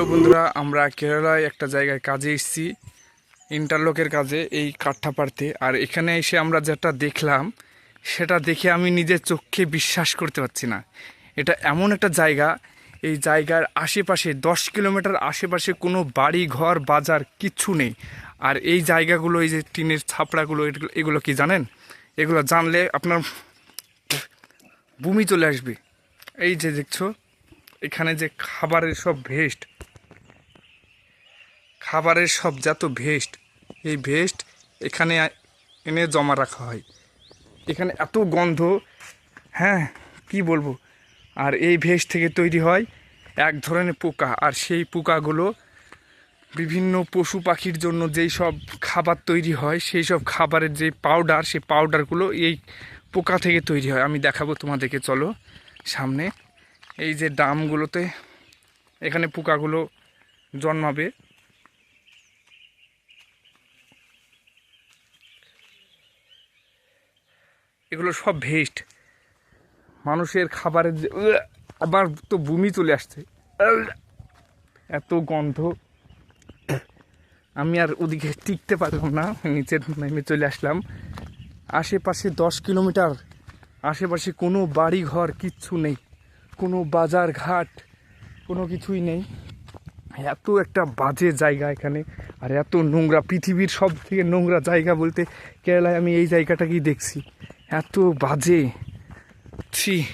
Hello বন্ধুরা, আমরা কেরালায় একটা জায়গায় কাজে এসেছি, ইন্টারলকের কাজে, এই কাঠটা পাড়তে। আর এখানে এসে আমরা যেটা দেখলাম, সেটা দেখে আমি নিজের চোখে বিশ্বাস করতে পারছি না। এটা এমন একটা জায়গা, এই জায়গার আশেপাশে, দশ কিলোমিটার আশেপাশে কোনো বাড়ি, ঘর, বাজার কিচ্ছু নেই। আর এই জায়গাগুলো, এই যে টিনের ছাপড়াগুলো, এগুলো কি জানেন? এগুলো জানলে আপনার বমি চলে আসবে। এই যে দেখছ, এখানে যে খাবারের সব ভেস্ট খাবারের সব যত ভেস্ট। এই ভেস্ট এখানে এনে জমা রাখা হয়। এখানে এত গন্ধ হ্যাঁ কি বলব? আর এই ভেস্ট থেকে তৈরি হয় এক ধরনের পোকা। আর সেই পোকাগুলো বিভিন্ন পশু পাখির জন্য যেই সব খাবার তৈরি হয়, সেই সব খাবারের যে পাউডার সেই পাউডারগুলো এই পোকা থেকে তৈরি হয়। আমি দেখাবো তোমাদেরকে, চলো সামনে। এই যে ডামগুলোতে এখানে পোকাগুলো জন্মাবে। এগুলো সব ভেস্ট। মানুষের খাবারের আবার তো বমি চলে আসছে। এত গন্ধ। আমি আর ওদিকে টিকতে পারলাম না, নিচে নেমে চলে আসলাম। আশেপাশে দশ কিলোমিটার। আশেপাশে কোনো বাড়ি ঘর কিচ্ছু নেই। কোনো বাজার ঘাট, কোনো কিছুই নেই। এত একটা বাজে জায়গা এখানে, আর এত নোংরা। পৃথিবীর সব থেকে নোংরা জায়গা বলতে কেরালায় আমি এই জায়গাটাকেই দেখছি। এত বাজে। ছি।